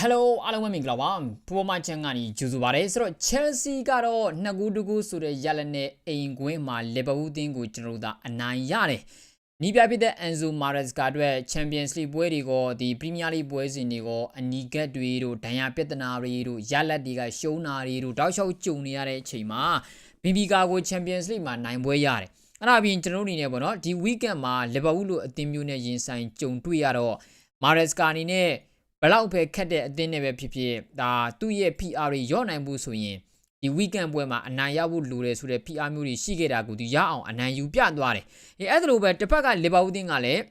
ဟယ်လိုအားလုံးပဲမင်္ဂလာပါပရိုမိုင်ချန်ကနေကြိုဆိုပါရစေဆိုတော့ Chelsea ကတော့နှစ်ကူးတကူဆိုတဲ့ရလနဲ့အိမ်ကွင်းမှာလီဗာပူးအသင်းကိုကျွန်တော်တို့သာအနိုင်ရတယ်နီးပြပြတဲ့ Enzo Maresca အတွက် Champions League ပွဲတွေကိုဒီ Premier League ပွဲစဉ်တွေကိုအနီးကပ်တွေတို့ဒဏ်ရာပြဿနာတွေတို့ရလက်တွေကရှုံးတာတွေတို့တောက်လျှောက်ကြုံနေရတဲ့အချိန်မှာ BBK ကို Champions League မှာနိုင်ပွဲရတယ်အဲ့ဒါအပြင်ကျွန်တော်တို့အနေနဲ့ပေါ့နော်ဒီ weekend မှာလီဗာပူးလိုအသင်းမျိုးနဲ့ရင်ဆိုင်ကြုံတွေ့ရတော့ Maresca အနေနဲ့ ဘလောက်ပဲခက်တဲ့အသင်းနဲ့ပဲဖြစ်ဖြစ်ဒါသူ့ရဲ့ PR တွေရော့နိုင်ဖို့ဆိုရင်ဒီ weekend ပွဲမှာအနိုင်ရဖို့လိုတယ်ဆိုတဲ့ PR မျိုးတွေရှိခဲ့တာကိုသူရအောင်အနိုင်ယူပြသွားတယ်။အဲအဲ့ဒါလိုပဲတစ်ဖက်ကလီဗာပူးတင်းကလည်း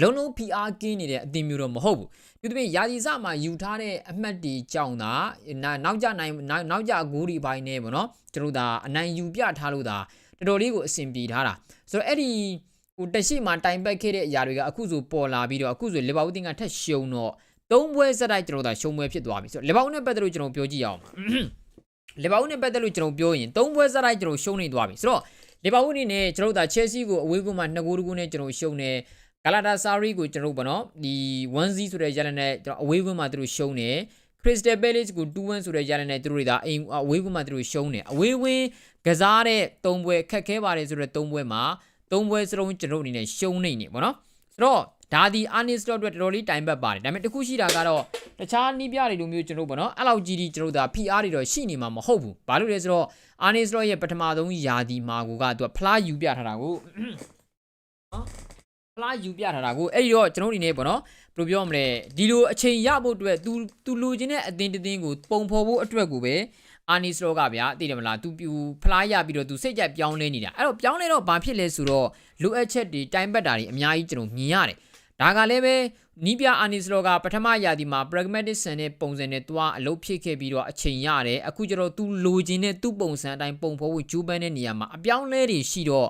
လုံးလုံး PR ကင်းနေတဲ့အသင်းမျိုးတော့မဟုတ်ဘူး။ဒီလိုပြင်ယာဒီစမှာယူထားတဲ့အမှတ်တွေကြောင့်သာနောက်ကျနိုင်နောက်ကျအကူတွေပိုင်းနေပေါ့နော်။ကျွန်တော်ဒါအနိုင်ယူပြထားလို့ဒါတော်တော်လေးကိုအဆင်ပြေထားတာ။ဆိုတော့အဲ့ဒီ ဟိုတရှိမှတိုင်ပတ်ခဲ့တဲ့အရာတွေကအခုဆိုပေါ်လာပြီးတော့အခုဆိုလီဗာပူးတင်းကထက်ရှုံတော့သုံးပွဲစတိုက်ကျွန်တော်တို့ရှုံပွဲဖြစ်သွားပြီဆိုတော့လီဗာပူးနဲ့ပတ်သက်လို့ကျွန်တော်ပြောကြည့်အောင်လီဗာပူးနဲ့ပတ်သက်လို့ကျွန်တော်ပြောရင်သုံးပွဲစတိုက်ကျွန်တော်ရှုံနေသွားပြီဆိုတော့လီဗာပူးအနေနဲ့ကျွန်တော်တို့ဒါချက်စီကိုအဝေးကူမှာ2ဂိုးတကူနဲ့ကျွန်တော်ရှုံနေဂလာတာဆာရီကိုကျွန်တော်တို့ဗောနော်ဒီ1-0ဆိုတဲ့ရလနဲ့ကျွန်တော်အဝေးကွင်းမှာသူတို့ရှုံးတယ်ခရစ်စတယ်ပဲလစ်ကို2-1ဆိုတဲ့ရလနဲ့သူတို့တွေဒါအိမ်အဝေးကွင်းမှာသူတို့ရှုံးတယ်အဝေးကွင်းကစားတဲ့3ပွဲခက်ခဲပါတယ်ဆိုတဲ့3ပွဲမှာ 3ပွဲစလုံးကျွန်တော်အနေနဲ့ရှုံးနေနေဗောနော်ဆိုတော့ဒါဒီအာနစ်စတော့အတွက်တော်တော်လေးတိုင်ပတ်ပါတယ်ဒါပေမဲ့တခုရှိတာကတော့တခြားနီးပြတွေလိုမျိုးကျွန်တော်ဗောနော်အဲ့လောက်ကြီးကြီးကျွန်တော်ဒါ PR တွေတော့ရှိနေမှာမဟုတ်ဘူးဘာလို့လဲဆိုတော့အာနစ်စတော့ရဲ့ပထမဆုံးယာဒီမာကိုကသူကဖလားယူပြထားတာကိုနော်ဖလားယူပြထားတာကိုအဲ့ဒီတော့ကျွန်တော်အနေနဲ့ဗောနော်ဘယ်လိုပြောမလဲဒီလိုအချိန်ရဖို့အတွက် तू तू လိုချင်တဲ့အသင်းတစ်သင်းကိုပုံဖော်ဖို့အတွက်ကိုပဲ အာနီစရောကဗျာသိတယ်မလားသူပြူဖလားရပြီးတော့သူစိတ်ကြိုက်ပြောင်းလဲနေတာအဲ့တော့ပြောင်းလဲတော့ဘာဖြစ်လဲဆိုတော့လိုအပ်ချက်တွေတိုင်ပတ်တာတွေအများကြီးကျွန်တော်မြင်ရတယ်ဒါကလည်းပဲနီးပြအာနီစလောကပထမရာသီမှာ pragmatic ဆန်တဲ့ပုံစံနဲ့သွားအလုပ်ဖြစ်ခဲ့ပြီးတော့အချိန်ရတယ်အခုကျတော့ तू လိုချင်တဲ့သူ့ပုံစံအတိုင်းပုံဖော်ဖို့ကြိုးပမ်းတဲ့နေရာမှာအပြောင်းလဲတွေရှိတော့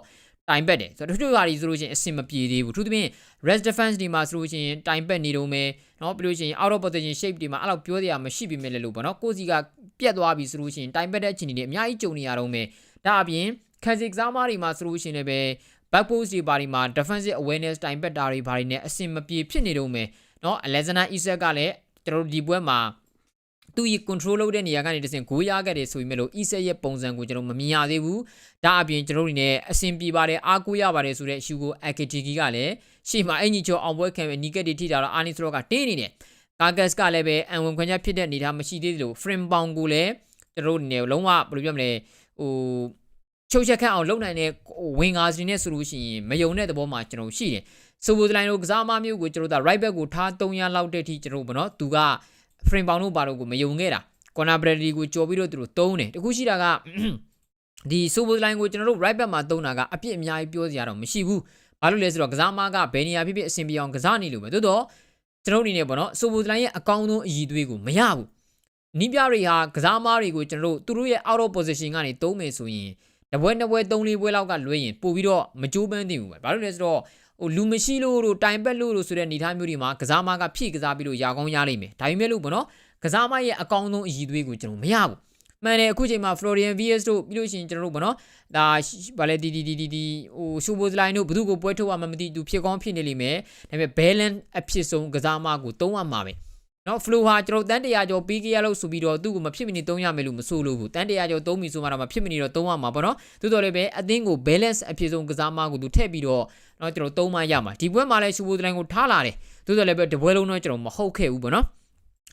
တိုင်ပက်တယ်ဆိုတော့တချို့ဟာတွေဆိုလို့ရှိရင်အဆင်မပြေသေးဘူးသူသဖြင့် rest defense ဒီမှာဆိုလို့ရှိရင်တိုင်ပက်နေတော့မယ်เนาะပြီးလို့ရှိရင် out of position shape ဒီမှာအဲ့လောက်ပြောစရာမရှိပြီမဲ့လေလို့ပေါ့နော်ကိုစီကပြက်သွားပြီဆိုလို့ရှိရင်တိုင်ပက်တဲ့အချိန်တွေအများကြီးကြုံနေရတော့မယ်ဒါအပြင်ခက်စစ်ကစားမတွေမှာဆိုလို့ရှိရင်လည်းပဲ back post တွေဘာတွေမှာ defensive awareness တိုင်ပက်တာတွေဘာတွေနဲ့အဆင်မပြေဖြစ်နေတော့မယ်เนาะ Alexander Isak ကလည်းကျွန်တော်တို့ဒီပွဲမှာ သူ့ရဲ့ control လုပ်တဲ့နေရာကနေတစင်ဂိုးရခဲ့တယ်ဆိုပေမဲ့လို့ Isak ရဲ့ပုံစံကိုကျွန်တော်မမြင်ရသေးဘူးဒါအပြင်ကျွန်တော်တို့နေအဆင်ပြေပါတယ်အားကိုးရပါတယ်ဆိုတဲ့ issue ကို Akitiki ကလည်းရှေ့မှာအင်ကြီးကျော်အောင်ပွဲခံမဲ့ Niket တွေထိတာတော့ Arnis Rock ကတင်းနေတယ်ကာဂတ်ကလည်းပဲအန်ဝင်ခွင့်ချက်ဖြစ်တဲ့အနေထားမရှိသေးသလို frame bound ကိုလည်းကျွန်တော်တို့နေလုံးဝဘယ်လိုပြောမလဲဟိုချုပ်ချက်ခန့်အောင်လုပ်နိုင်တဲ့ဝင်ငါစီနဲ့ဆိုလို့ရှိရင်မယုံတဲ့သဘောမှာကျွန်တော်ရှိတယ်ဆိုဘူဒလိုင်းတို့ကစားမမျိုးကိုကျွန်တော်တို့ right back ကိုထား300လောက်တဲ့အထိကျွန်တော်တို့ဗောနော်သူက frame bound တို့ဘာလို့ကိုမယုံခဲ့တာ corner bradley ကိုကြော်ပြီးတော့သူတို့တုံးတယ်တခုရှိတာကဒီဆိုဘူဒလိုင်းကိုကျွန်တော်တို့ right back မှာတုံးတာကအပြစ်အများကြီးပြောစရာတော့မရှိဘူးဘာလို့လဲဆိုတော့ကစားမကဘယ်နေရာဖြစ်ဖြစ်အဆင်ပြေအောင်ကစားနေလို့ပဲသို့တော့ကျွန်တော်အနေနဲ့ပေါ့နော်ဆိုဘူဒလိုင်းရဲ့အကောင်းဆုံးအည်သွေးကိုမရဘူးနီးပြတွေဟာကစားမားတွေကိုကျွန်တော်တို့သူတို့ရဲ့ out of position ကနေတုံးမယ်ဆိုရင်တပွဲနှစ်ပွဲသုံးလေးပွဲလောက်ကလွှဲရင်ပို့ပြီးတော့မကြိုးပမ်းသင့်ဘူးပဲဘာလို့လဲဆိုတော့ ဟိုလူမရှိလို့တို့တိုင်ပက်လို့တို့ဆိုတဲ့အနေအထားမျိုးတွေမှာကစားမကဖြည့်ကစားပြီးလို့ရာကောင်းရလိမ့်မယ်ဒါပေမဲ့လို့ပေါ့နော်ကစားမရဲ့အကောင်းဆုံးအည်သွေးကိုကျွန်တော်မရဘူးမှန်တယ်အခုချိန်မှာ Florian VS တို့ပြီးလို့ရှိရင်ကျွန်တော်တို့ဗောနော်ဒါဗာလေဒီဒီဒီဒီဒီဟိုရှူဘိုဇလိုင်းတို့ဘယ်သူကိုပွဲထုတ်ရမှမသိသူဖြစ်ကောင်းဖြစ်နေလိမ့်မယ်ဒါပေမဲ့ balance အဖြစ်ဆုံးကစားမကိုသုံးရမှာပဲ နော် flow ဟာကျွန်တော်တန်းတရာကျော်ပြီးကြရလို့ဆိုပြီးတော့သူ့ကိုမဖြစ်မနေသုံးရမယ်လို့မဆိုလို့ဘူးတန်းတရာကျော်သုံးပြီဆိုမှတော့မဖြစ်မနေတော့သုံးရမှာပေါ့နော်သို့တော်လည်းပဲအသင်းကို balance အဖြစ်ဆုံးကစားမကိုသူထည့်ပြီးတော့နော်ကျွန်တော်သုံးမရမှာဒီပွဲမှာလည်းရှူဘိုဇလိုင်းကိုထားလာတယ်သို့တော်လည်းပဲတပွဲလုံးတော့ကျွန်တော်မဟုတ်ခဲ့ဘူးပေါ့နော်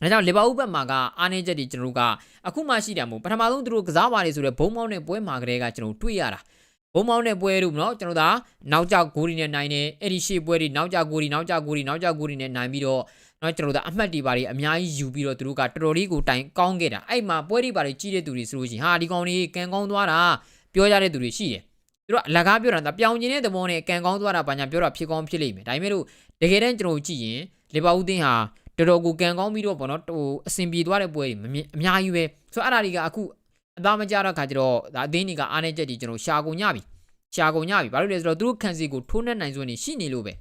ဒါကြောင့်လီဗာပူးဘက်မှာကအားနည်းချက်တွေကျွန်တော်တို့ကအခုမှရှိတယ်မို့ပထမဆုံးသူတို့ကစားပါတယ်ဆိုတော့ဘုံမောင်းတဲ့ပွဲမှာကလေးကကျွန်တော်တွေ့ရတာဘုံမောင်းတဲ့ပွဲတို့နော်ကျွန်တော်ဒါနောက်ကျဂိုးရီနဲ့နိုင်တယ်အဲ့ဒီရှေ့ပွဲတွေနောက်ကျဂိုးရီနောက်ကျဂိုးရီနောက်ကျဂိုးရီနဲ့နိုင်ပြီးတော့ နော်ကျွန်တော်တို့အမှတ်တွေပါတွေအများကြီးယူပြီးတော့သူတို့ကတော်တော်လေးကိုတိုင်ကောင်းခဲ့တာအဲ့မှာပွဲတွေပါတွေကြီးတဲ့သူတွေဆိုလို့ရှိရင်ဟာဒီကောင်လေးကန်ကောင်းသွားတာပြောကြတဲ့သူတွေရှိတယ်သူတို့အလကားပြောတာပြောင်ကျင်တဲ့သဘောနဲ့ကန်ကောင်းသွားတာဘာညာပြောတာဖြစ်ကောင်းဖြစ်လိမ့်မယ်ဒါပေမဲ့လို့တကယ်တမ်းကျွန်တော်ကြည့်ရင်လီဗာပူးတင်းဟာတော်တော်ကိုကန်ကောင်းပြီးတော့ဗောနော်ဟိုအဆင်ပြေသွားတဲ့ပွဲတွေအများကြီးပဲဆိုတော့အဲ့ဒါတွေကအခုအသားမကြတော့ခါကျတော့ဒါအသင်းတွေကအားနေချက်တွေကျွန်တော်ရှာကုန်ညပြီရှာကုန်ညပြီဘာလို့လဲဆိုတော့သူတို့ခံစီကိုထိုးနှက်နိုင်စွမ်းနေရှိနေလို့ပဲ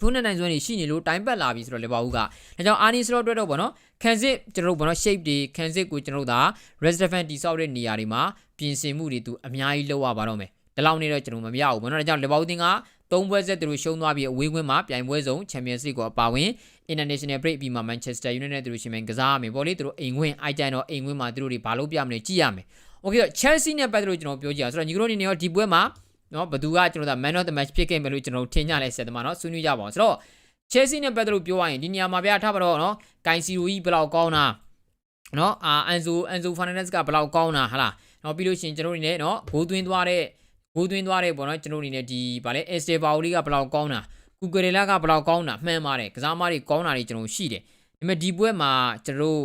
ထိုးနှက်နိုင်စွမ်းနေရှိနေလို့တိုင်းပတ်လာပြီဆိုတော့လေပါဦးကဒါကြောင့်အာနီစတော့အတွက်တော့ဗောနော်ခံစစ်ကျွန်တော်တို့ဗောနော် shape တွေခံစစ်ကိုကျွန်တော်တို့ဒါ rest defense တိဆောက်တဲ့နေရာတွေမှာပြင်ဆင်မှုတွေသူအများကြီးလုပ်ရပါတော့မယ်ဒီလောက်နေတော့ကျွန်တော်မမရဘူးဗောနော်ဒါကြောင့်လေပါဦးတင်က၃ပွဲဆက်သူတို့ရှုံးသွားပြီးအဝေးကွင်းမှာပြိုင်ပွဲဆုံး Champions League ကိုအပါဝင် International Break ပြီးမှ Manchester United နဲ့သူတို့ရှင်မယ်ကစားရမယ်ပေါ့လေသူတို့အိမ်ခွင်းအိုက်တိုင်တော့အိမ်ခွင်းမှာသူတို့တွေဘာလို့ပြမလဲကြည့်ရမယ်။ Okay တော့ Chelsea နဲ့ပတ်သက်လို့ကျွန်တော်ပြောကြည့်အောင်ဆိုတော့ညီကတို့အနေနဲ့ရောဒီပွဲမှာ နော်ဘသူကကျွန်တော်တို့ Man of the Match ဖြစ်ခဲ့မယ်လို့ကျွန်တော်ထင်ကြလဲဆက်သမားနော်ဆွေးနွေးကြပါအောင်ဆိုတော့ Chelsea နဲ့ပတ်သက်လို့ပြောရရင်ဒီနေရာမှာဗျာထားပါတော့နော်ဂိုင်စီရိုကြီးဘယ်လောက်ကောင်းတာနော်အာအန်ဇိုအန်ဇိုဖာနန်ဒက်စ်ကဘယ်လောက်ကောင်းတာဟာလားနော်ပြီးလို့ရှိရင်ကျွန်တော်တို့နေနော်ဂိုးသွင်းသွားတဲ့ဂိုးသွင်းသွားတဲ့ပေါ့နော်ကျွန်တော်တို့အနေနဲ့ဒီဗာလဲအက်စတေဘာအိုလီကဘယ်လောက်ကောင်းတာကူဂရေလာကဘယ်လောက်ကောင်းတာမှန်ပါတယ်ကစားမတွေကောင်းတာတွေကျွန်တော်ရှိတယ်ဒါပေမဲ့ဒီပွဲမှာကျွန်တော်တို့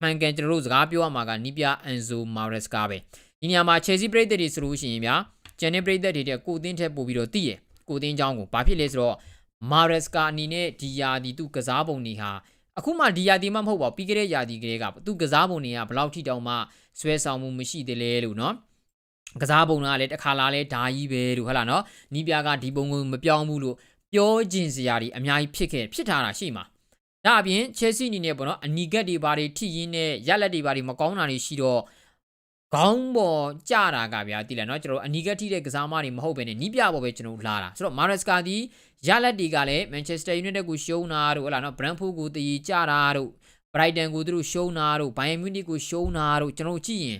မှန်ကန်ကျွန်တော်တို့စကားပြောရမှာကနီးပြအန်ဇိုမာရက်စ်ကပဲဒီနေရာမှာ Chelsea ပြည်သက်တွေဆိုလို့ရှိရင်ဗျာ ကျန်တဲ့ပြည်သက်တွေတဲ့ကိုအသင်းထက်ပို့ပြီးတော့တည်ရကိုအသင်းချောင်းကိုဘာဖြစ်လဲဆိုတော့မာရက်စ်ကအနေနဲ့ဒီယာဒီသူကစားပုံတွေဟာအခုမှဒီယာဒီမှမဟုတ်ပါဘူးပြီးခဲ့တဲ့ယာဒီကလေးကသူကစားပုံတွေကဘယ်လောက်ထိတောင်မှဆွဲဆောင်မှုမရှိသေးလဲလို့နော်ကစားပုံကလည်းတစ်ခါလာလဲဓာကြီးပဲလို့ဟုတ်လားနော်နီးပြကဒီပုံကိုမပြောင်းဘူးလို့ပြောကျင်စရာတွေအများကြီးဖြစ်ခဲ့ဖြစ်ထားတာရှိမှာဒါအပြင် Chelsea အနေနဲ့ပေါ့နော်အနီကက်တွေဘာတွေထိရင်းနဲ့ရက်လက်တွေဘာတွေမကောင်းတာတွေရှိတော့ ခေါင်းပေါ်ကြတာကဗျာတိလဲနော်ကျွန်တော်အနီကက်ထိတဲ့ကစားမတွေမဟုတ်ဘဲနဲ့နီးပြပေါ်ပဲကျွန်တော်လာတာဆိုတော့ Maresca ဒီရလက်တွေကလည်း Manchester United ကိုရှုံးတာတို့ဟလာနော် Brentford ကိုတည်ကြတာတို့ Brighton ကိုသူတို့ရှုံးတာတို့ Bayern Munich ကိုရှုံးတာတို့ကျွန်တော်ကြည့်ရင်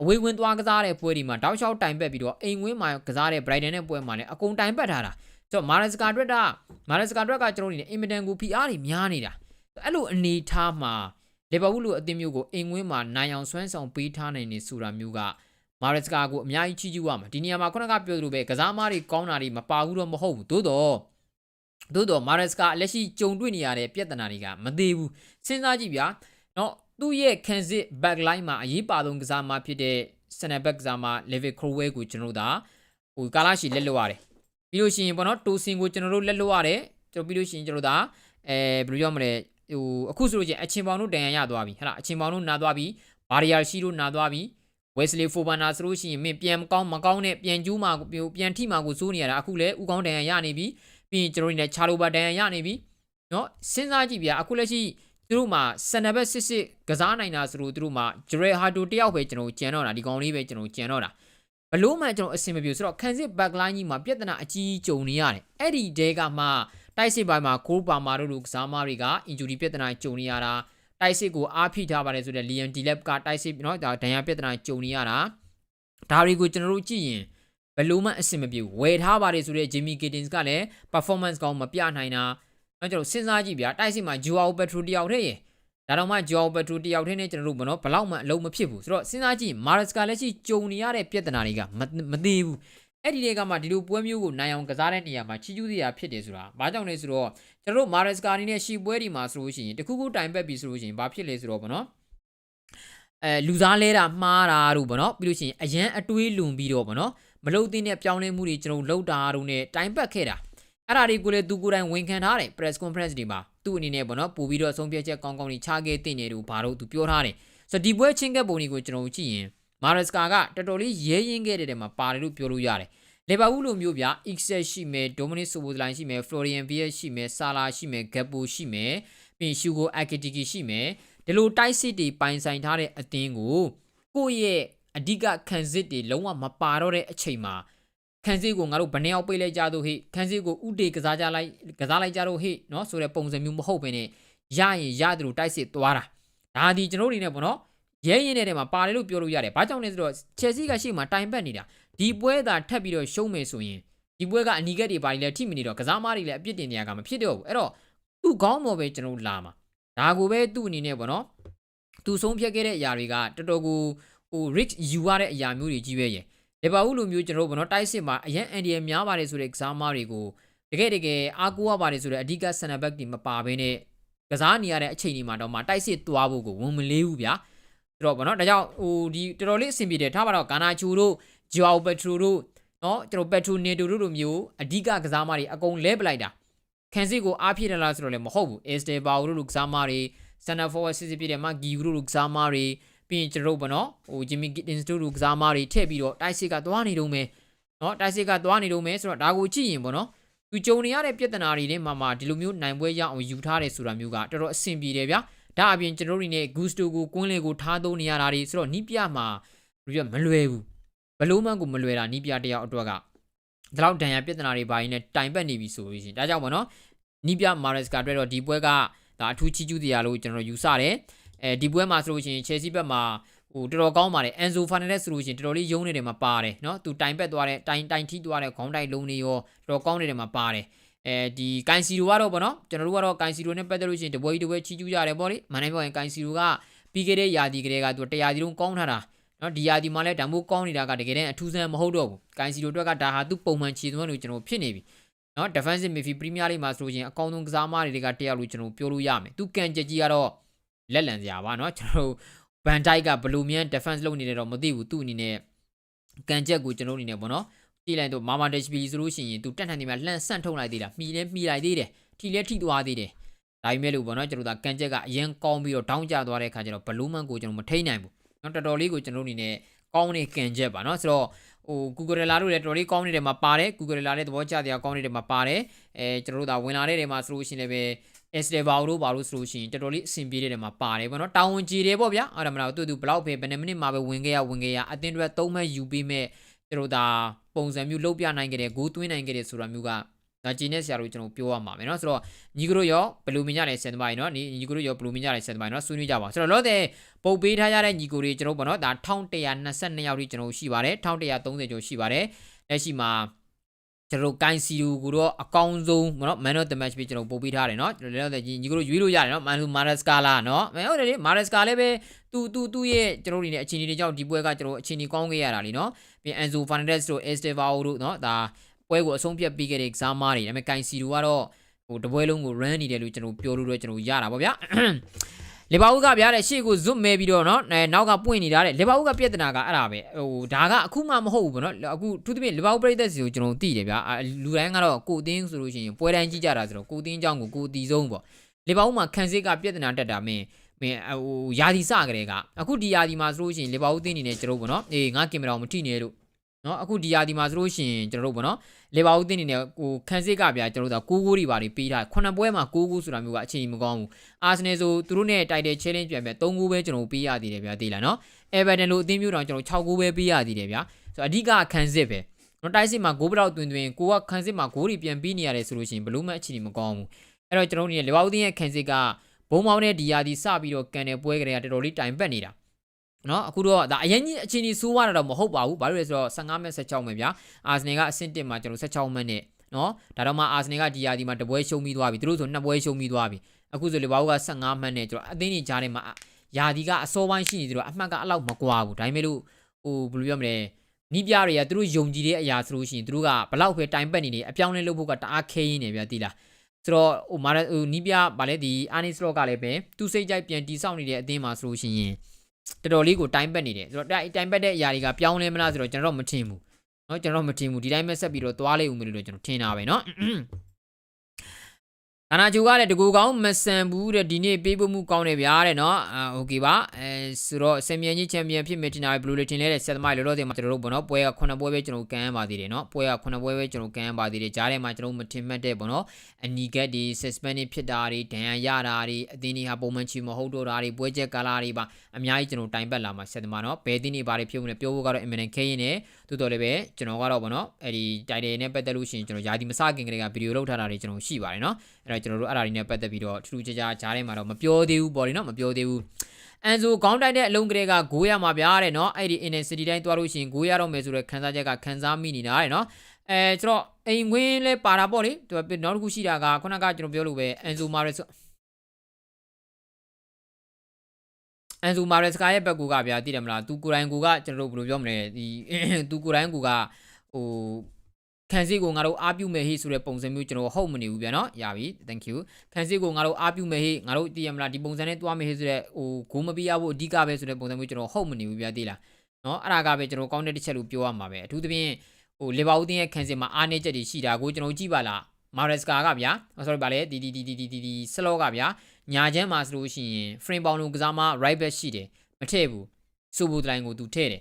အဝေးဝင်သွားကစားတဲ့ပွဲတွေမှာတောက်လျှောက်တိုင်ပက်ပြီးတော့အိမ်ဝင်းမှာကစားတဲ့ Brighton နဲ့ပွဲမှာလည်းအကုန်တိုင်ပက်ထားတာဆိုတော့ Maresca အတွက်က Maresca အတွက်ကကျွန်တော်နေအင်မတန်ကို PR တွေများနေတာအဲ့လိုအနေထားမှာ လီဗာပူးလိုအသင်းမျိုးကိုအိမ်ဝင်းမှာနိုင်အောင်ဆွမ်းဆောင်ပေးထားနိုင်နေဆိုတာမျိုးကမာရက်စကာကိုအများကြီးချီးကျူးရမှာဒီနေရာမှာခုနကပြောသလိုပဲကစားမားတွေကောင်းတာတွေမပါဘူးတော့မဟုတ်ဘူးသို့တော့သို့တော့မာရက်စကာလက်ရှိကြုံတွေ့နေရတဲ့ပြဿနာတွေကမသေးဘူးစဉ်းစားကြည့်ဗျာနော်သူ့ရဲ့ခံစစ် backline မှာအရေးပါဆုံးကစားမားဖြစ်တဲ့ center back ကစားမား Levi Crowell ကိုကျွန်တော်တို့ဒါဟိုကာလာရှိလက်လွတ်ရတယ်ပြီးလို့ရှိရင်ပေါ့နော်တိုစင်ကိုကျွန်တော်တို့လက်လွတ်ရတယ်ကျွန်တော်ပြီးလို့ရှိရင်ကျွန်တော်တို့ဒါအဲဘယ်လိုပြောမလဲ ဟိုအခုဆိုလို့ချင်းအချင်းပေါင်တို့တန်ရရသွားပြီဟဲ့လားအချင်းပေါင်တို့နာသွားပြီဘာရီယာရှိတို့နာသွားပြီဝက်စလီဖိုဘာနာဆိုလို့ရှိရင်မင်းပြန်မကောင်းမကောင်းနဲ့ပြန်ကျူးမှာပြန်ထိမှာကိုစိုးနေရတာအခုလည်းဥကောင်းတန်ရရနေပြီပြီးရင်ကျွန်တော်တို့နဲ့ချာလိုဘာတန်ရရနေပြီနော်စဉ်းစားကြည့်ဗျာအခုလက်ရှိသူတို့မှာစနဘက်စစ်စစ်ကစားနိုင်တာဆိုလို့သူတို့မှာဂျရယ်ဟာတိုတယောက်ပဲကျွန်တော်ကြံတော့တာဒီကောင်လေးပဲကျွန်တော်ကြံတော့တာဘလို့မှကျွန်တော်အဆင်မပြေဆိုတော့ခန်းစစ်ဘက်လိုင်းကြီးမှာပြဿနာအကြီးကြီးကြုံနေရတယ်အဲ့ဒီတဲကမှ တိုက်စစ်ပိုင်းမှာကိုပါမာတို့လိုကစားမတွေက injury ပြဿနာကြုံနေရတာတိုက်စစ်ကိုအားဖိထားပါတယ်ဆိုတဲ့ Liam Delap ကတိုက်စစ်เนาะဒါဒဏ်ရာပြဿနာကြုံနေရတာဒါတွေကိုကျွန်တော်တို့ကြည့်ရင်ဘလို့မှအဆင်မပြေဝယ်ထားပါတယ်ဆိုတဲ့ Jimmy Gittins ကလည်း performance ကောင်းမပြနိုင်တာအဲကျွန်တော်စဉ်းစားကြည့်ဗျာတိုက်စစ်မှာ Joao Pedro တယောက်တည်းရေဒါတော့မှ Joao Pedro တယောက်တည်းနဲ့ကျွန်တော်တို့ဘနော်ဘလောက်မှအလုံးမဖြစ်ဘူးဆိုတော့စဉ်းစားကြည့် Maresca လက်ရှိကြုံနေရတဲ့ပြဿနာတွေကမသေးဘူး အဲ့ဒီတွေကမှဒီလိုပွဲမျိုးကိုနိုင်အောင်ကစားတဲ့နေရာမှာချီးကျူးစရာဖြစ်တယ်ဆိုတာဘာကြောင့်လဲဆိုတော့ကျွန်တော်တို့မာရက်စကာအနေနဲ့ရှီပွဲဒီမှာဆိုလို့ရှိရင်တခုခုတိုင်ပက်ပြီဆိုလို့ရှိရင်ဘာဖြစ်လဲဆိုတော့ဗောနော်အဲလူစားလဲတာမှားတာတို့ဗောနော်ပြီးလို့ရှိရင်အရန်အတွေးလွန်ပြီးတော့ဗောနော်မလုံသင်းတဲ့ပြောင်းလဲမှုတွေကျွန်တော်လှုပ်တာတို့ ਨੇ တိုင်ပက်ခဲ့တာအဲ့ဒါတွေကိုလည်းသူကိုယ်တိုင်ဝန်ခံထားတယ် press conference ဒီမှာသူ့အနေနဲ့ဗောနော်ပို့ပြီးတော့ဆုံးဖြတ်ချက်ကောင်းကောင်းကြီးချခဲ့တဲ့နေတို့ဘာလို့သူပြောထားတယ်ဆိုတော့ဒီပွဲချင်းကပ်ပုံတွေကိုကျွန်တော်ကြည့်ရင် မာရက်စကာကတော်တော်လေးရဲရင်ခဲ့တဲ့တဲမှာပါတယ်လို့ပြောလို့ရတယ်လေဘာဘူးလိုမျိုးဗျာ Excel ရှိမယ် Dominic Soboslai ရှိမယ် Florian Vier ရှိမယ် Sala ရှိမယ် Gakpo ရှိမယ်ပြီး Shugo Akitiki ရှိမယ်ဒီလိုတိုက်စစ်တွေပိုင်ဆိုင်ထားတဲ့အသင်းကိုကိုယ့်ရဲ့အဓိကခံစစ်တွေလုံးဝမပါတော့တဲ့အချိန်မှာခံစစ်ကိုငါတို့ဘယ်နှယောက်ပိတ်လိုက်ကြတော့ဟိခံစစ်ကိုဥတေကစားကြလိုက်ကစားလိုက်ကြတော့ဟိနော်ဆိုတဲ့ပုံစံမျိုးမဟုတ်ဘဲနဲ့ရရင်ရတယ်လို့တိုက်စစ်သွားတာဒါဒီကျွန်တော်တို့နေနဲ့ပေါ့နော် ရဲရင်တဲ့ထဲမှာပါတယ်လို့ပြောလို့ရတယ်ဘာကြောင့်လဲဆိုတော့ Chelsea ကရှေ့မှာတိုင်ပတ်နေတာဒီပွဲသာထပ်ပြီးတော့ရှုံးမယ်ဆိုရင်ဒီပွဲကအနီကက်တွေပါလိလည်းထိမနေတော့ကစားမားတွေလည်းအပြစ်တင်နေရကမဖြစ်တော့ဘူးအဲ့တော့သူ့ခေါင်းပေါ်ပဲကျွန်တော်လာမှာဒါကိုပဲသူ့အနေနဲ့ပေါ့နော်သူဆုံးဖြတ်ခဲ့တဲ့အရာတွေကတော်တော်ကိုဟို risk ယူရတဲ့အရာမျိုးတွေကြီးပဲရဲ့လေဘာဘူးလိုမျိုးကျွန်တော်တို့ဘောနော်တိုက်စစ်မှာအရန်အန်ဒီယများပါတယ်ဆိုတဲ့ကစားမားတွေကိုတကယ်တကယ်အားကိုးရပါတယ်ဆိုတဲ့အဓိကဆန်နဘက်တွေမပါဘဲနဲ့ကစားနေရတဲ့အချိန်ဒီမှာတော့မှတိုက်စစ်သွားဖို့ကိုဝန်မလေးဘူးဗျာဆို တော့ဘောနော်ဒါကြောင့်ဟိုဒီတော်တော်လေးအဆင်ပြေတယ်ထားပါတော့ဂါနာချူတို့ဂျွာပက်ထရိုတို့နော်ကျွန်တော်ပက်ထရိုနေတိုတို့လိုမျိုးအဓိကကစားမားတွေအကုန်လဲပလိုက်တာခန်စစ်ကိုအားဖြည့်တယ်လားဆိုတော့လည်းမဟုတ်ဘူးအက်စတေဘာတို့လိုကစားမားတွေစန်နာဖော်ဝက်စစ်စစ်ပြတဲ့မှာဂီဂူတို့လိုကစားမားတွေပြီးရင်ကျွန်တော်တို့ဗောနော်ဟိုဂျီမီဂစ်တင်စတို့လိုကစားမားတွေထည့်ပြီးတော့တိုက်စစ်ကသွားနေတော့မယ်နော်တိုက်စစ်ကသွားနေတော့မယ်ဆိုတော့ဒါကိုကြည့်ရင်ဗောနော်သူကြုံနေရတဲ့ပြဿနာတွေနဲ့မှမှဒီလိုမျိုးနိုင်ပွဲရအောင်ယူထားတယ်ဆိုတာမျိုးကတော်တော်အဆင်ပြေတယ်ဗျာ ဒါအပြင်ကျွန်တော်တို့နေ Gusto ကိုကွင်းလေကိုထားသုံးနေရတာတွေဆိုတော့နီးပြမှာပြီးတော့မလွယ်ဘူးဘလုံးမန်းကိုမလွယ်တာနီးပြတယောက်အတွက်ကဒီလောက်ဒဏ်ရာပြဿနာတွေပါရင်းနဲ့တိုင်ပတ်နေပြီဆိုလို့ရှိရင်ဒါကြောင့်ပေါ့နော်နီးပြမာရက်စကာအတွက်တော့ဒီပွဲကဒါအထူးချီးကျူးတရားလို့ကျွန်တော်ယူဆတယ်အဲဒီပွဲမှာဆိုလို့ရှိရင် Chelsea ဘက်မှာဟိုတော်တော်ကောင်းပါတယ်အန်ဆိုဖာနယ်လက်ဆိုလို့ရှိရင်တော်တော်လေးယုံနေတယ်မှာပါတယ်နော်သူတိုင်ပတ်သွားတဲ့တိုင်တိုင်ထိသွားတဲ့ခေါင်းတိုင်လုံးတွေရောတော်တော်ကောင်းနေတယ်မှာပါတယ် အဲဒီကန်စီရိုကတော့ဗောနော်ကျွန်တော်တို့ကတော့ကန်စီရိုနဲ့ပတ်သက်လို့ရှိရင်တပွဲကြီးတပွဲချီးကျူးရတယ်ဗောလေမန်နိုင်ပြောရင်ကန်စီရိုကပြီးခဲ့တဲ့ယာတီကလေးကသူတရားဒီလုံးကောင်းထားတာနော်ဒီယာဒီမှာလည်းဓာတ်မိုးကောင်းနေတာကတကယ်တမ်းအထူးဆန်းမဟုတ်တော့ဘူးကန်စီရိုအတွက်ကဒါဟာသူပုံမှန်ခြေသွင်းလို့ကျွန်တော်ဖြစ်နေပြီနော် defensive midfield premier league မှာဆိုရင်အကောင်းဆုံးကစားမတွေကတယောက်လို့ကျွန်တော်ပြောလို့ရမယ်သူကန်ကြကြီးကတော့လက်လန်စရာပါနော်ကျွန်တော်တို့ဘန်တိုက်ကဘလူးမြန် defense လုပ်နေတယ်တော့မသိဘူးသူ့အနေနဲ့ကန်ချက်ကိုကျွန်တော်အနေနဲ့ပေါ့နော် ကြည့်လိုက်တော့မာမာဒက်ချ်ပီဆိုလို့ရှိရင်သူတက်ထန်နေမှာလှန့်ဆန့်ထုတ်လိုက်သေးတာမှီလဲမှီလိုက်သေးတယ်ထီလဲထိသွားသေးတယ်ဒါပေမဲ့လို့ပေါ့နော်ကျွန်တော်တို့ကကန်ချက်ကအရင်ကောင်းပြီးတော့တောင်းကျသွားတဲ့အခါကျတော့ဘလူးမန်ကိုကျွန်တော်မထိနိုင်ဘူးနော်တော်တော်လေးကိုကျွန်တော်အနေနဲ့ကောင်းနေကန်ချက်ပါနော်ဆိုတော့ဟိုကူဂရလာတို့လည်းတော်တော်လေးကောင်းနေတယ်မှာပါတယ်ကူဂရလာလည်းသဘောကျတရားကောင်းနေတယ်မှာပါတယ်အဲကျွန်တော်တို့ကဝင်လာတဲ့နေရာမှာဆိုလို့ရှိရင်လည်းပဲအက်စတေဘာတို့ဘာလို့ဆိုလို့ရှိရင်တော်တော်လေးအဆင်ပြေတဲ့နေရာမှာပါတယ်ပေါ့နော်တာဝန်ကြီးတယ်ပေါ့ဗျာအဲ့ဒါမှတော့သူသူဘလောက်ပဲဘယ်နှမိနစ်မှာပဲဝင်ခဲ့ရဝင်ခဲ့ရအတင်းတွေသုံးမဲ့ယူပြီးမဲ့ ကျွန်တော်ဒါပုံစံမျိုးလုပ်ပြနိုင်ခဲ့တယ်ဂိုးသွင်းနိုင်ခဲ့တယ်ဆိုတာမျိုးကဒါဂျင်းနဲ့ဆရာတို့ကျွန်တော်ပြောရမှာမယ်เนาะဆိုတော့ညီကတို့ရောဘယ်လိုမြင်ကြလဲဆန်သမားကြီးเนาะညီကတို့ရောဘယ်လိုမြင်ကြလဲဆန်သမားကြီးเนาะဆွေးနွေးကြပါဆိုတော့လောတဲ့ပုတ်ပေးထားရတဲ့ညီကိုတွေကျွန်တော်ပေါ့เนาะဒါ1122ယောက်ထိကျွန်တော်ရှိပါတယ်1130ကျော်ရှိပါတယ်လက်ရှိမှာ ကျွန်တော်ကိုင်းစီလူကိုတော့အကောင်းဆုံးเนาะ man of the match ပြီးကျွန်တော်ပို့ပေးထားတယ်เนาะကျွန်တော်လည်းညီကိုတို့ရွေးလို့ရတယ်เนาะ manမာရက်စကာလာเนาะမဟုတ်တယ်လေမာရက်စကာလည်းပဲသူသူသူ့ရဲ့ကျွန်တော်တို့နေအခြေအနေတွေကြောင့်ဒီပွဲကကျွန်တော်အခြေအနေကောင်းခဲ့ရတာလीเนาะပြီး Enzo Fernandez တို့ Estevao တို့เนาะဒါပွဲကိုအဆုံးဖြတ်ပြီးခဲ့တဲ့ကစားမားတွေဒါပေမဲ့ကိုင်းစီလူကတော့ဟိုတပွဲလုံးကို run နေတယ်လို့ကျွန်တော်ပြောလို့တော့ကျွန်တော်ရတာပေါ့ဗျာ လီဗာပူးကဗျာတဲ့ရှေ့ကိုဇွတ်မဲပြီးတော့နော်နောက်ကပွင့်နေတာတဲ့လီဗာပူးကပြဿနာကအဲ့ဒါပဲဟိုဒါကအခုမှမဟုတ်ဘူးဗောနော်အခုသူသဖြင့်လီဗာပူးပြည်သက်စီကိုကျွန်တော်သိတယ်ဗျာလူတိုင်းကတော့ကိုအတင်းဆိုလို့ရှိရင်ပွဲတိုင်းကြည့်ကြတာဆိုတော့ကိုအတင်းကြောင့်ကိုကိုတီဆုံးဗောလီဗာပူးမှာခံစစ်ကပြဿနာတက်တာမင်းမင်းဟိုယာဒီစကလေးကအခုဒီယာဒီမှာဆိုလို့ရှိရင်လီဗာပူးအတင်းနေနေကျတော့ဗောနော်အေးငါကင်မရာကိုမထိနေလို့ နော်အခုဒီယာဒီမှာဆိုလို့ရှိရင်ကျွန်တော်တို့ဗောနော်လေဘာဦးတင်းနေနေဟိုခန်းစစ်ကဗျာကျွန်တော်တို့က6ဂိုးတွေပါပြီးပေးထားခုနှစ်ပွဲမှာ6ဂိုးဆိုတာမျိုးကအချိန်မကောင်းဘူးအာဆင်နယ်ဆိုသူတို့နဲ့တိုက်တဲ့ challenge ပြန်ပြန်3ဂိုးပဲကျွန်တော်ပေးရသေးတယ်ဗျာသိလားနော် Everton လို့အသင်းမျိုးတောင်ကျွန်တော်6ဂိုးပဲပေးရသေးတယ်ဗျာဆိုတော့အဓိကခန်းစစ်ပဲနော်တိုက်စစ်မှာဂိုးပလောက်တွင်တွင်ကိုကခန်းစစ်မှာဂိုးတွေပြန်ပြီးနေရတယ်ဆိုလို့ရှိရင်ဘလို့မှအခြေအနေမကောင်းဘူးအဲ့တော့ကျွန်တော်တို့နေလေဘာဦးတင်းရဲ့ခန်းစစ်ကဘုံမောင်းတဲ့ဒီယာဒီစပြီးတော့ကန်တဲ့ပွဲကလေးကတော်တော်လေးတိုင်ပတ်နေတာ နော်အခုတော့ဒါအရင်ကြီးအချိန်ကြီးဆိုးသွားတာတော့မဟုတ်ပါဘူးဘာလို့လဲဆိုတော့15မဲ့16မဲ့ဗျာအာဆင်နယ်ကအဆင့်1မှာကျွန်တော်16မဲ့နဲ့နော်ဒါတော့မှအာဆင်နယ်ကဒီယာဒီမှာတပွဲရှုံးပြီးသွားပြီသူတို့ဆိုနှစ်ပွဲရှုံးပြီးသွားပြီအခုဆိုလေဘာဘူးက15မှတ်နဲ့ကျွန်တော်အသင်းကြီးကြားထဲမှာယာဒီကအစောပိုင်းရှိနေတယ်တော့အမှတ်ကအလောက်မကွာဘူးဒါပေမဲ့လို့ဟိုဘယ်လိုပြောမလဲနီးပြတွေကသူတို့ယုံကြည်တဲ့အရာဆိုလို့ရှိရင်သူတို့ကဘလောက်ပဲတိုင်ပတ်နေနေအပြောင်းလဲလုပ်ဖို့ကတအားခဲရင်းနေဗျာတိလားဆိုတော့ဟိုမာဟိုနီးပြဗာလဲဒီအာနီစလော့ကလည်းပဲသူစိတ်ကြိုက်ပြန်တီးဆောက်နေတဲ့အသင်းမှာဆိုလို့ရှိရင် တော်တော်လေးကိုတိုင်ပတ်နေတယ်ဆိုတော့တိုင်ပတ်တဲ့အရာတွေကပြောင်းလဲမလားဆိုတော့ကျွန်တော်တော့မထင်ဘူးเนาะကျွန်တော်မထင်ဘူးဒီတိုင်းပဲဆက်ပြီးတော့သွားလိမ့်ဦးမယ်လို့ကျွန်တော်ထင်တာပဲเนาะ အနာဂျူကလည်းတကူကောင်းမဆန်ဘူးတဲ့ဒီနေ့ပေးဖို့မှုကောင်းတယ်ဗျာတဲ့เนาะအာโอเคပါအဲဆိုတော့ဆယ်မြန်ကြီးချန်ပီယံဖြစ်မယ်တင်တာဘလူးလေတင်လဲတဲ့ဆက်သမားလောလောဆယ်မှာကျွန်တော်တို့ဘောနော်ပွဲက9ပွဲပဲကျွန်တော်ကန်ရပါသေးတယ်เนาะပွဲက9ပွဲပဲကျွန်တော်ကန်ရပါသေးတယ်ကြားထဲမှာကျွန်တော်မထင်မှတ်တဲ့ဘောနော်အနီကက်ဒီ suspend ဖြစ်တာတွေဒဏ်ရာရတာတွေအသင်းတွေဟာပုံမှန်ချီမဟုတ်တော့တာတွေပွဲချက်ကာလာတွေပါအများကြီးကျွန်တော်တိုင်ပတ်လာမှာဆက်သမားเนาะဘယ်သင်းတွေဘာတွေဖြစ်ဖို့လဲပြောဖို့ကတော့အင်မတန်ခဲရင်နေတိုးတော်လည်းပဲကျွန်တော်ကတော့ဘောနော်အဲ့ဒီတိုင်တယ်နဲ့ပတ်သက်လို့ရှိရင်ကျွန်တော်ယာဒီမစခင်ကလေးကဗီဒီယိုလုပ်ထားတာတွေကျွန်တော်ရှိပါတယ်เนาะ အဲ့တော့ကျွန်တော်တို့အဲ့ဒါတွေနဲ့ပတ်သက်ပြီးတော့ထူးထူးခြားခြားကြားထဲမှာတော့မပြောသေးဘူးပေါ့လေနော်မပြောသေးဘူးအန်ဆိုခေါင်းတိုက်တဲ့အလုံးကလေးကဂိုးရမှာဗျာတဲ့နော်အဲ့ဒီ inner city တိုင်းသွားလို့ရှိရင်ဂိုးရတော့မယ်ဆိုတော့ခန်းစားချက်ကခန်းစားမိနေတာတဲ့နော်အဲကျွန်တော်အိမ်ဝင်လဲပါတာပေါ့လေသူနောက်တစ်ခုရှိတာကခုနကကျွန်တော်ပြောလို့ပဲအန်ဆိုမာရက်ဆိုအန်ဆိုမာရက်စကာရဲ့ဘက်ကူကဗျာသိတယ်မလားသူကိုယ်တိုင်ကူကကျွန်တော်တို့ဘယ်လိုပြောမလဲဒီသူကိုယ်တိုင်ကူကဟို ခန်းစီကိုငါတို့အားပြုမယ်ဟေ့ဆိုတဲ့ပုံစံမျိုးကျွန်တော်ဟုတ်မနေဘူးဗျာနော်ရပြီ thank you ခန်းစီကိုငါတို့အားပြုမယ်ဟေ့ငါတို့တည်ရမလားဒီပုံစံနဲ့တွားမယ်ဟေ့ဆိုတဲ့ဟိုဂိုးမပေးရဖို့အဓိကပဲဆိုတဲ့ပုံစံမျိုးကျွန်တော်ဟုတ်မနေဘူးဗျာသိလားနော်အဲ့ဒါကပဲကျွန်တော်ကောင်းတဲ့တစ်ချက်လို့ပြောရမှာပဲအထူးသဖြင့်ဟိုလီဗာပူးတင်းရဲ့ခန်းစီမှာအားနည်းချက်တွေရှိတာကိုကျွန်တော်ကြည့်ပါလားမာရက်စကာကဗျာ sorry ပါလေဒီဒီဒီဒီဒီဒီဆလော့ကဗျာညာချမ်းမှာဆိုလို့ရှိရင် frame ပေါင်လုံးကစားမ right back ရှိတယ်မထည့်ဘူးစူဘူတိုင်းကိုသူထည့်တယ်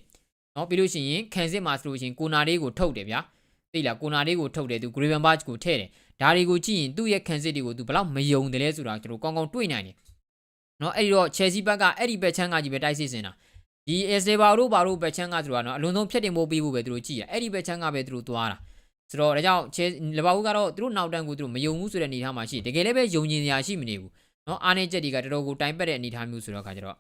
နော်ပြီးလို့ရှိရင်ခန်းစစ်မှာဆိုလို့ရှိရင်ကိုနာလေးကိုထုတ်တယ်ဗျာ သိလားကိုနာလေးကိုထုတ်တယ်သူ Graven Barge ကိုထည့်တယ်ဒါတွေကိုကြည့်ရင်သူ့ရဲ့ခံစစ်တွေကိုသူဘလောက်မယုံတယ်လဲဆိုတာကျွန်တော်ကောင်းကောင်းတွေ့နိုင်တယ်နော်အဲ့ဒီတော့ Chelsea ဘက်ကအဲ့ဒီဘက်ချမ်းကကြီးပဲတိုက်စစ်စင်တာဒီ Esteba တို့ဘာတို့ဘက်ချမ်းကဆိုတာနော်အလွန်ဆုံးဖြတ်တင်ဖို့ပြီးဖို့ပဲသူတို့ကြည့်ရအဲ့ဒီဘက်ချမ်းကပဲသူတို့သွားတာ ဆိုတော့ဒါကြောင့်ချဲလီဗာပူးကတော့သူတို့နောက်တန်းကိုသူတို့မယုံဘူးဆိုတဲ့အနေအထားမှာရှိတယ်တကယ်လည်းပဲယုံကြည်စရာရှိမနေဘူးเนาะအားနေချက်တွေကတော်တော်ကိုတိုင်ပတ်တဲ့အနေအထားမျိုးဆိုတော့ခါကျတော့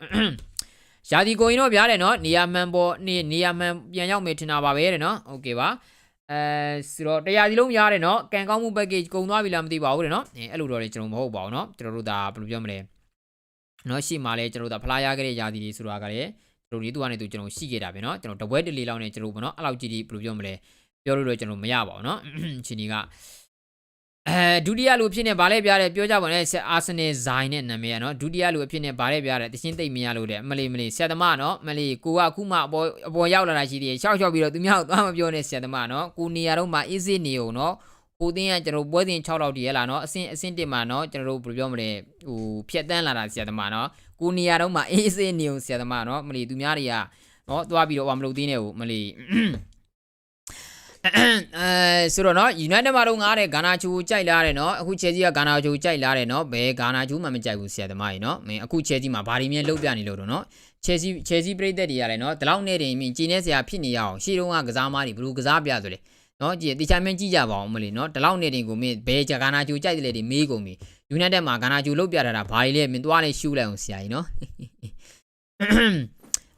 ရာဒီကိုရင်တော့ဗျားတယ်เนาะနေရာမှန်ပေါ်နေနေရာမှန်ပြန်ရောက်မယ်ထင်တာပါပဲတဲ့เนาะโอเคပါ အဲဆိုတော့တရားစီလုံးများတယ်နော်ကန်ကောင်းမှု package ကုန်သွားပြီလားမသိပါဘူးတဲ့နော်အဲအဲ့လိုတော့လည်းကျွန်တော်မဟုတ်ပါဘူးနော်ကျွန်တော်တို့ဒါဘယ်လိုပြောမလဲနော်ရှေ့မှာလည်းကျွန်တော်တို့ဒါဖလားရခဲ့တဲ့ယာစီတွေဆိုတာကလည်းကျွန်တော်ဒီသူကနေသူကျွန်တော်ရှိခဲ့တာပဲနော်ကျွန်တော်တပွဲတလီလောက်နဲ့ကျွန်တော်ပေါ့နော်အဲ့လောက်ကြီးဒီဘယ်လိုပြောမလဲပြောလို့တော့ကျွန်တော်မရပါဘူးနော်ချင်းဒီက အဲဒုတိယလူအဖြစ်နဲ့ဗာလဲပြရတယ်ပြောကြပါနဲ့ဆက်အာဆင်နယ်ဇိုင်းနဲ့နာမည်ကနော်ဒုတိယလူအဖြစ်နဲ့ဗာလဲပြရတယ်တချင်းသိမ့်မရလို့တဲ့မလီမလီဆရာသမားနော်မလီကိုကအခုမှအပေါ်အပေါ်ရောက်လာတာရှိသေးတယ်ရှောက်ရှောက်ပြီးတော့သူများကိုသွားမပြောနဲ့ဆရာသမားနော်ကိုနေရာတော့မှ easy နေုံနော်ကိုတင်းကကျွန်တော်ပွဲစဉ်6လောက်တည်းရလာနော်အဆင့်အဆင့်တင်မှာနော်ကျွန်တော်တို့ဘယ်လိုပြောမလဲဟိုဖြတ်တန်းလာတာဆရာသမားနော်ကိုနေရာတော့မှ easy နေုံဆရာသမားနော်မလီသူများတွေကနော်သွားပြီးတော့ဘာမလုပ်သေးနဲ့ဟိုမလီ အဲဆိုတော့နော် United မှာတော့ငားတယ်ဂါနာချူကြိုက်လာတယ်နော်အခု Chelsea ကဂါနာချူကြိုက်လာတယ်နော်ဘယ်ဂါနာချူမှမကြိုက်ဘူးဆရာသမားကြီးနော်မင်းအခု Chelsea မှာဘာတွေမြဲလှုပ်ပြနေလို့တော့နော် Chelsea Chelsea ပြည်သက်တွေရတယ်နော်ဒီလောက်နဲ့တင်မြင်ကြည်နေဆရာဖြစ်နေရအောင်ရှေ့တုန်းကကစားမားတွေဘလို့ကစားပြဆိုလဲနော်ကြည်တေချာမင်းကြည့်ကြပါအောင်မလေးနော်ဒီလောက်နဲ့တင်ကိုမင်းဘယ်ဂါနာချူကြိုက်တယ်လေဒီမေးကုန်ပြီ United မှာဂါနာချူလှုပ်ပြထားတာဘာတွေလဲမင်းသွားလဲရှူးလိုက်အောင်ဆရာကြီးနော်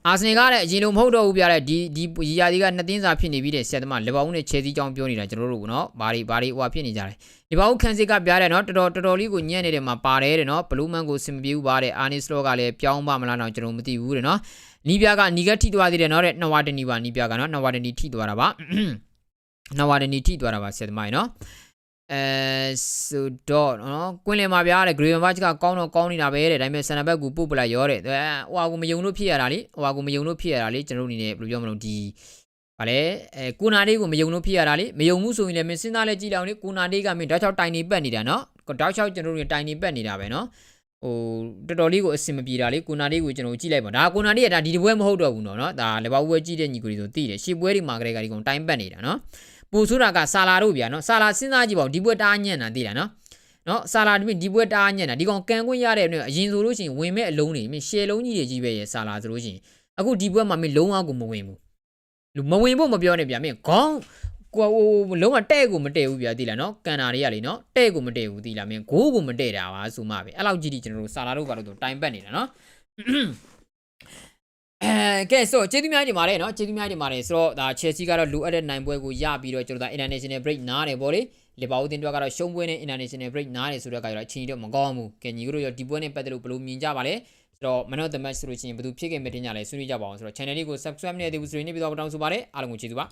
အာဆင်နယ်ကလည်းအရင်လိုမဟုတ်တော့ဘူးပြတဲ့ဒီဒီရီယာဒီကနှစ်သင်းစာဖြစ်နေပြီးတဲ့ဆက်သမားလီဗာပူးနဲ့ချဲစီကြောင်းပြောနေတာကျွန်တော်တို့ကနော်ဘာတွေဘာတွေဟိုဖြစ်နေကြတယ်လီဗာပူးခန်းစစ်ကပြတဲ့နော်တော်တော်တော်တော်လေးကိုညံ့နေတယ်မှာပါတယ်တဲ့နော်ဘလူးမန်ကိုစင်မပြေဘူးပါတဲ့အာနီစလောကလည်းပြောင်းပါမလားတော့ကျွန်တော်မသိဘူးတဲ့နော်နီးပြကနီကထိသွားသေးတယ်နော်တဲ့နဝါတနီပါနီးပြကနော်နဝါတနီထိသွားတာပါနဝါတနီထိသွားတာပါဆက်သမားနော် အဲဆိုတော့နော်ကွင်းလင်မှာပြားတဲ့ Green Watch ကကောင်းတော့ကောင်းနေတာပဲတဲ့ဒါပေမဲ့ဆန်နဘက်ကူပုတ်ပလိုက်ရောတဲ့ဟိုဟာကိုမယုံလို့ဖြစ်ရတာလေဟိုဟာကိုမယုံလို့ဖြစ်ရတာလေကျွန်တော်တို့အနေနဲ့ဘယ်လိုပြောမလို့ဒီဗာလေအဲကိုနာလေးကိုမယုံလို့ဖြစ်ရတာလေမယုံမှုဆိုရင်လည်းမင်းစဉ်းစားလဲကြည့်လောက်လေကိုနာလေးကမင်းတောက်ချောက်တိုင်နေပတ်နေတာနော်တောက်ချောက်ကျွန်တော်တို့တိုင်နေပတ်နေတာပဲနော်ဟိုတော်တော်လေးကိုအဆင်မပြေတာလေကိုနာလေးကိုကျွန်တော်ကြည့်လိုက်ပါဒါကိုနာလေးကဒါဒီတပွဲမဟုတ်တော့ဘူးနော်နော်ဒါလေဘာပွဲကြည့်တဲ့ညီကိုတွေဆိုသိတယ်ရှေ့ပွဲတွေမှာကလေးကဒီကောင်တိုင်ပတ်နေတာနော် ပူဆိုတာကဆာလာတို့ဗျာနော်ဆာလာစဉ်းစားကြည့်ပါဦးဒီပွဲတားညံ့တာသိတာနော်နော်ဆာလာဒီဒီပွဲတားညံ့တာဒီကောင်ကန်ခွင့်ရတဲ့အတွက်အရင်ဆိုလို့ရှိရင်ဝင်မဲ့အလုံးတွေမင်းရှယ်လုံးကြီးတွေကြီးပဲရဆာလာဆိုလို့ရှိရင်အခုဒီပွဲမှာမင်းလုံးဝကိုမဝင်ဘူးလူမဝင်ဖို့မပြောနဲ့ဗျာမင်းခေါင်းကိုဟိုလုံးဝတဲ့ကိုမတဲ့ဘူးဗျာသိလားနော်ကန်တာတွေကလေနော်တဲ့ကိုမတဲ့ဘူးသိလားမင်းဂိုးကိုမတဲ့တာပါဆိုမှပဲအဲ့လောက်ကြီးကြီးကျွန်တော်တို့ဆာလာတို့ကတော့တိုင်ပတ်နေတာနော် အဲကဲဆိုကျေးဇူးများတင်ပါတယ်နော်ကျေးဇူးများတင်ပါတယ်ဆိုတော့ဒါ Chelsea ကတော့လိုအပ်တဲ့နိုင်ပွဲကိုရပြီးတော့ကျွန်တော်ဒါ international break နားတယ်ဗောလေလီဗာပူးတင်တော့ကတော့ရှုံးပွဲနဲ့ international break နားတယ်ဆိုတော့ကတော့အချင်းကြီးတော့မကောင်းဘူးကဲညီတို့ရောဒီပွဲနဲ့ပတ်သက်လို့ဘယ်လိုမြင်ကြပါလဲဆိုတော့ man of the match ဆိုလို့ရှိရင်ဘယ်သူဖြစ်ခဲ့မတင်ကြလဲဆွေးနွေးကြပါအောင်ဆိုတော့ channel လေးကို subscribe နဲ့ဒီဘူးဆိုရင်နေပြီးတော့တောင်းဆိုပါတယ်အားလုံးကိုကျေးဇူးပါ